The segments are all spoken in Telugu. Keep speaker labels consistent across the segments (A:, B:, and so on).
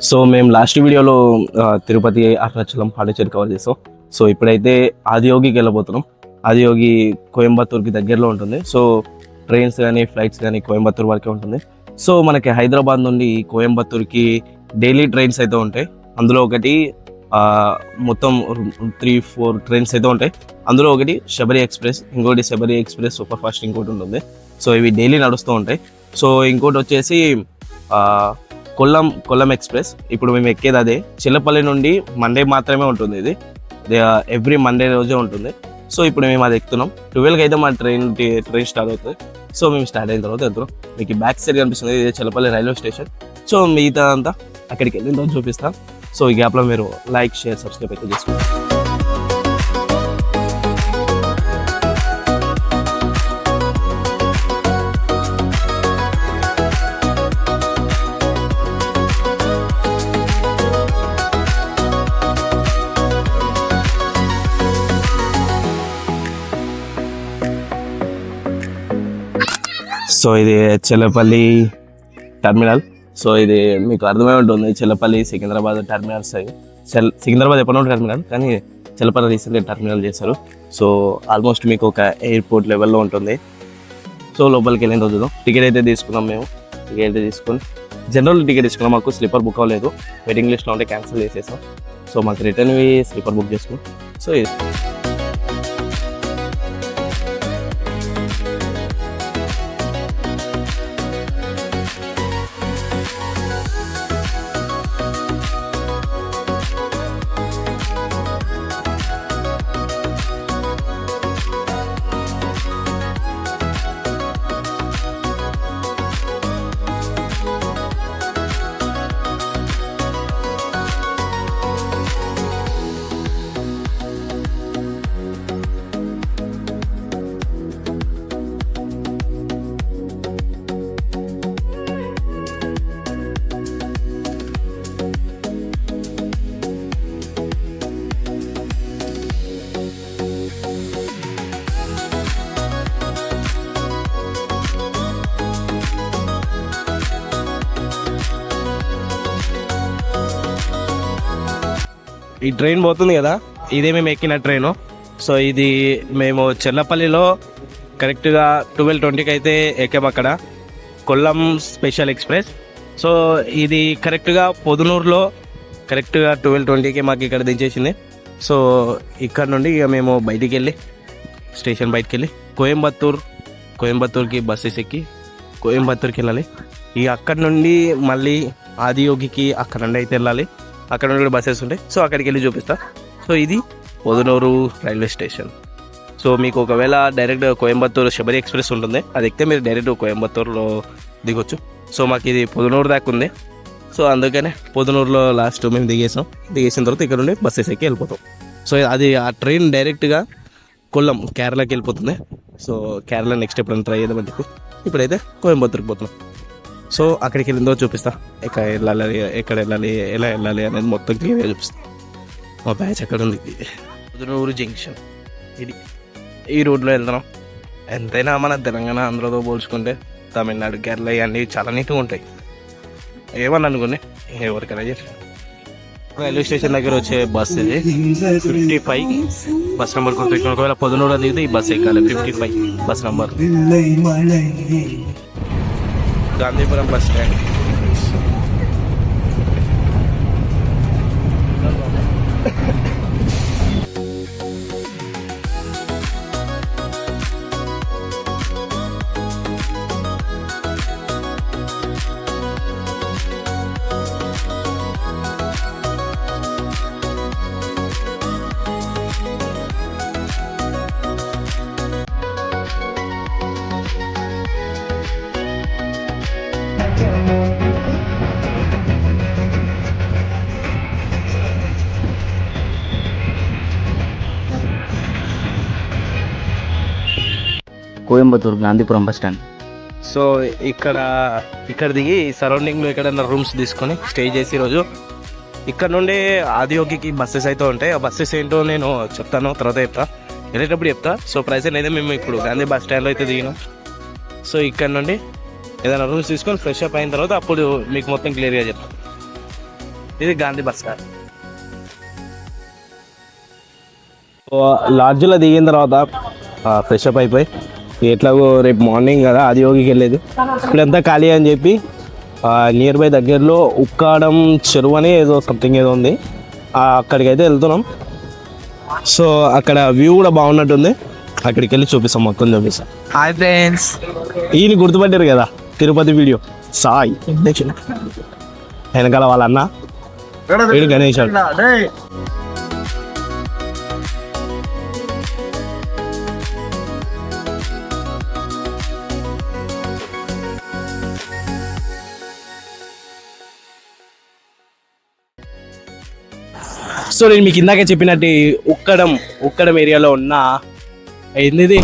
A: సో మేము లాస్ట్ వీడియోలో తిరుపతి అరుణాచలం పాండిచేరి కవర్ చేసాం. సో ఇప్పుడైతే ఆదియోగికి వెళ్ళబోతున్నాం ఆదియోగి కోయంబత్తూర్కి దగ్గరలో ఉంటుంది. సో ట్రైన్స్ కానీ ఫ్లైట్స్ కానీ కోయంబత్తూర్ వరకే ఉంటుంది. సో మనకి హైదరాబాద్ నుండి కోయంబత్తూర్కి డైలీ ట్రైన్స్ అయితే ఉంటాయి. అందులో ఒకటి మొత్తం త్రీ ఫోర్ ట్రైన్స్ అయితే ఉంటాయి. అందులో ఒకటి శబరి ఎక్స్ప్రెస్ ఇంకోటి శబరి ఎక్స్ప్రెస్ సూపర్ ఫాస్ట్ ఇంకోటి ఉంటుంది. సో ఇవి డైలీ నడుస్తూ ఉంటాయి. సో ఇంకోటి వచ్చేసి కొల్లం కొల్లం ఎక్స్ప్రెస్. ఇప్పుడు మేము ఎక్కేది అదే. చిల్లపల్లి నుండి మండే మాత్రమే ఉంటుంది ఇది. ఎవ్రీ మండే రోజే ఉంటుంది. సో ఇప్పుడు మేము అది ఎక్కుతున్నాం. ట్వెల్వ్కి అయితే మా ట్రైన్ ట్రైన్ స్టార్ట్ అవుతుంది. సో మేము స్టార్ట్ అయిన తర్వాత వెళ్తున్నాం. మీకు బ్యాక్ సైడ్ కనిపిస్తుంది. ఇది చిల్లపల్లి రైల్వే స్టేషన్. సో మిగతా అంతా అక్కడికి వెళ్ళిన తర్వాత చూపిస్తాం. సో ఈ గ్యాప్లో మీరు లైక్ షేర్ సబ్స్క్రైబ్ అయితే చేసుకోండి. సో ఇది చెల్లపల్లి టర్మినల్. సో ఇది మీకు అర్థమై ఉంటుంది చెల్లపల్లి సికింద్రాబాద్ టర్మినల్స్ అవి చెల్ సికింద్రాబాద్ ఎప్పటి నుండి టర్మినల్? కానీ చెల్లపల్లి రీసెంట్గా టర్మినల్ చేశారు. సో ఆల్మోస్ట్ మీకు ఒక ఎయిర్పోర్ట్ లెవెల్లో ఉంటుంది. సో లోపలికి వెళ్ళిన రోజు టికెట్ అయితే తీసుకున్నాం మేము. టికెట్ అయితే తీసుకొని జనరల్ టికెట్ తీసుకున్నాం. మాకు స్లీపర్ బుక్ అవ్వలేదు. వెయిటింగ్ లిస్ట్లో ఉంటే క్యాన్సిల్ చేసేసాం. సో మాకు రిటర్న్ స్లీపర్ బుక్ చేసుకున్నాం. సో ఈ ట్రైన్ పోతుంది కదా ఇదే మేము ఎక్కిన ట్రైను. సో ఇది మేము చెల్లపల్లిలో కరెక్ట్గా ట్వెల్వ్ ట్వంటీకి అయితే ఎక్కాము అక్కడ. Kollam special express. సో ఇది కరెక్ట్గా పొదునూరులో కరెక్ట్గా ట్వెల్వ్ ట్వంటీకి మాకు ఇక్కడ దించేసింది. సో ఇక్కడ నుండి ఇక మేము బయటికి వెళ్ళి స్టేషన్ బయటికి వెళ్ళి కోయంబత్తూర్ కోయంబత్తూర్కి బస్సెస్ ఎక్కి కోయంబత్తూర్కి వెళ్ళాలి. ఇక అక్కడ నుండి మళ్ళీ ఆదియోగికి అక్కడ నుండి అయితే వెళ్ళాలి. అక్కడ నుండి కూడా బస్సెస్ ఉంటాయి. సో అక్కడికి వెళ్ళి చూపిస్తా. సో ఇది పొదనూరు రైల్వే స్టేషన్. సో మీకు ఒకవేళ డైరెక్ట్ కోయంబత్తూరు శబరి ఎక్స్ప్రెస్ ఉంటుంది. అది ఎక్కితే మీరు డైరెక్ట్ కోయంబత్తూరులో దిగొచ్చు. సో మాకు ఇది పొదనూరు దాకా ఉంది. సో అందుకనే పొదనూరులో లాస్ట్ మేము దిగేసాం. దిగేసిన తర్వాత ఇక్కడ నుండి బస్సెస్ ఎక్కి వెళ్ళిపోతాం. సో అది ఆ ట్రైన్ డైరెక్ట్గా కొల్లం కేరళకి వెళ్ళిపోతుంది. సో కేరళ నెక్స్ట్ ఎప్పుడైనా ట్రై చేద్దామని చెప్పి ఇప్పుడైతే కోయంబత్తూరుకి పోతున్నాం. సో అక్కడికి వెళ్ళిందో చూపిస్తా. ఎక్కడ వెళ్ళాలి ఎక్కడ వెళ్ళాలి ఎలా వెళ్ళాలి అనేది మొత్తం క్లియర్గా చూపిస్తా. మా బ్యాచ్ అక్కడ ఉంది? పొద్దునూరు జంక్షన్. ఇది ఈ రోడ్లో వెళ్తున్నాం ఎంతైనా మన తెలంగాణ ఆంధ్రతో పోల్చుకుంటే తమిళనాడు కేరళ ఇవన్నీ చాలా నీట్గా ఉంటాయి. ఏమని అనుకుని ఎవరికైనా చేసి రైల్వే స్టేషన్ దగ్గర వచ్చే బస్ ఇది. ఫిఫ్టీ ఫైవ్ బస్ నెంబర్ గుర్తు ఒకవేళ పొద్దునూరు దిగితే ఈ బస్ ఎక్కాలి. Fifty five bus number. Gandhipuram bus stand
B: Coimbatore Gandhipuram bus stand.
A: So ఇక్కడ ఇక్కడ దిగి సరౌండింగ్లో ఎక్కడైనా రూమ్స్ తీసుకొని స్టే చేసి ఈరోజు ఇక్కడ నుండి ఆదియోగికి బస్సెస్ అయితే ఉంటాయి. ఆ బస్సెస్ ఏంటో నేను చెప్తాను తర్వాత చెప్తా. వెళ్ళేటప్పుడు చెప్తా. సో ప్రెసెంట్ అయితే మేము ఇప్పుడు గాంధీ బస్ స్టాండ్లో అయితే దిగినాం. సో ఇక్కడ నుండి ఏదైనా రూమ్స్ తీసుకొని ఫ్రెష్ అప్ అయిన తర్వాత అప్పుడు మీకు మొత్తం క్లియర్గా చెప్తాను ఇది గాంధీ బస్ స్టాండ్. లాడ్జ్లో దిగిన తర్వాత ఫ్రెష్ అప్ అయిపోయి ఎట్లాగో రేపు మార్నింగ్ కదా అది యోగికి వెళ్ళేది. ఇప్పుడంతా ఖాళీ అని చెప్పి నియర్ బై దగ్గరలో ఉక్కాడం చెరువు అని ఏదో సంథింగ్ ఏదో ఉంది. ఆ, అక్కడికి అయితే వెళ్తున్నాం. సో అక్కడ వ్యూ కూడా బాగున్నట్టుంది. అక్కడికి వెళ్ళి చూపిస్తాం మొత్తం చూపిస్తాం.
C: హాయ్ ఫ్రెండ్స్
A: ఈయన గుర్తుపట్టారు కదా తిరుపతి వీడియో సాయి. వెనకాల వాళ్ళ అన్న గణేష్ సో నేను మీకు ఇందాక చెప్పినట్టు ఉక్కడం ఉక్కడం ఏరియాలో ఉన్న ఏంది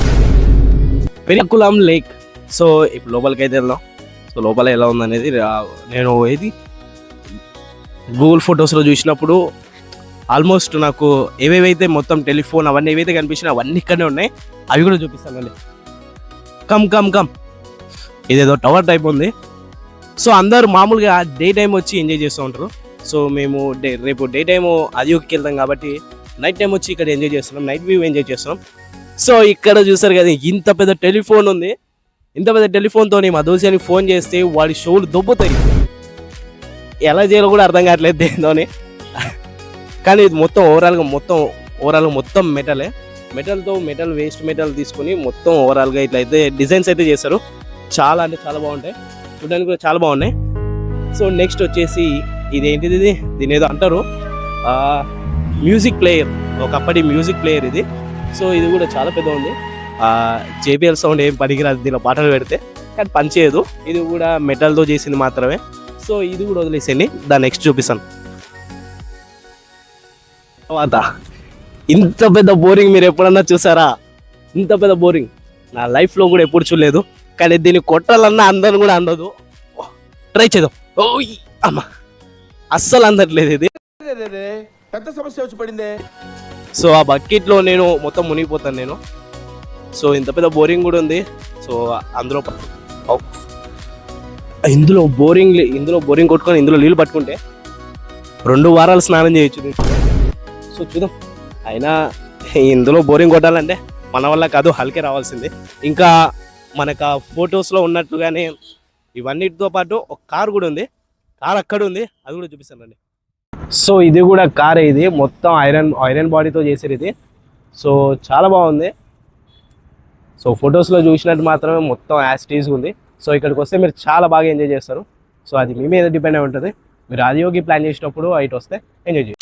A: పెరికులం లేక్ సో ఇప్పుడు లోపలికి అయితే వెళ్దాం. సో లోపల ఎలా ఉందనేది నేను ఏది? గూగుల్ ఫొటోస్లో చూసినప్పుడు ఆల్మోస్ట్ నాకు ఏవేవైతే మొత్తం టెలిఫోన్ అవన్నీ ఏవైతే కనిపించినా అవన్నీ ఇక్కడనే ఉన్నాయి అవి కూడా చూపిస్తానండి కమ్ కమ్ కమ్ ఇదేదో టవర్ టైప్ ఉంది. సో అందరు మామూలుగా డే టైం వచ్చి ఎంజాయ్ చేస్తూ ఉంటారు. సో మేము డే రేపు డే టైము అదియోకి వెళ్తాం కాబట్టి నైట్ టైం వచ్చి ఇక్కడ ఎంజాయ్ చేస్తున్నాం నైట్ వ్యూ ఎంజాయ్ చేస్తున్నాం. సో ఇక్కడ చూసారు కదా ఇంత పెద్ద టెలిఫోన్ ఉంది. ఇంత పెద్ద టెలిఫోన్తో మా దోశానికి ఫోన్ చేస్తే వాడి షోలు దొబ్బుతాయి. ఎలా చేయాలో కూడా అర్థం కావట్లేదు దేనితోని. కానీ ఇది మొత్తం ఓవరాల్గా మొత్తం ఓవరాల్గా మొత్తం మెటలే మెటల్తో మెటల్ వేస్ట్ మెటల్ తీసుకొని మొత్తం ఓవరాల్గా ఇట్లా అయితే డిజైన్స్ అయితే చేస్తారు చాలా అంటే చాలా బాగుంటాయి. చూడడానికి కూడా చాలా బాగున్నాయి. సో నెక్స్ట్ వచ్చేసి ఇదేంటిది ఇది? దీని ఏదో అంటారు. మ్యూజిక్ ప్లేయర్ ఒకప్పటి మ్యూజిక్ ప్లేయర్ ఇది. సో ఇది కూడా చాలా పెద్ద ఉంది. జేబిఎల్ సౌండ్ ఏం పనికిరాదు దీనిలో పాటలు పెడితే. కానీ పనిచేయదు. ఇది కూడా మెటల్తో చేసింది మాత్రమే. సో ఇది కూడా వదిలేసేయండి. దాన్ని నెక్స్ట్ చూపిస్తాను. తర్వాత ఇంత పెద్ద బోరింగ్ మీరు ఎప్పుడన్నా చూసారా? ఇంత పెద్ద బోరింగ్ నా లైఫ్లో కూడా ఎప్పుడు చూడలేదు. కానీ దీన్ని కొట్టాలన్నా అందరం కూడా అందదు ట్రై చేద్దాం. ఓయ్ అమ్మా. అస్సలు అందట్లేదు ఇది.
D: పెద్ద సమస్య వచ్చి పడిందే.
A: సో ఆ బకెట్లో నేను మొత్తం మునిగిపోతాను నేను. సో ఇంత పెద్ద బోరింగ్ కూడా ఉంది. సో అందులో. ఇందులో బోరింగ్ ఇందులో బోరింగ్ కొట్టుకొని ఇందులో నీళ్ళు పట్టుకుంటే రెండు వారాలు స్నానం చేయొచ్చు. సో చూద్దాం. అయినా ఇందులో బోరింగ్ కొట్టాలంటే మన వల్ల కాదు హల్కే రావాల్సిందే. ఇంకా మనకు ఆ ఫొటోస్లో ఉన్నట్టుగానే ఇవన్నిటితో పాటు ఒక కార్ కూడా ఉంది. కార్ అక్కడ ఉంది అది కూడా చూపిస్తానండి సో ఇది కూడా కార్ ఇది మొత్తం ఐరన్ ఐరన్ బాడీతో చేసారు ఇది. సో చాలా బాగుంది. సో ఫొటోస్లో చూసినట్టు మాత్రమే మొత్తం యాసిటీస్ ఉంది. సో ఇక్కడికి వస్తే మీరు చాలా బాగా ఎంజాయ్ చేస్తారు. సో అది మీ మీద డిపెండ్ అయి ఉంటుంది. మీరు ఆదియోగి ప్లాన్ చేసినప్పుడు ఇటు వస్తే ఎంజాయ్ చేయండి.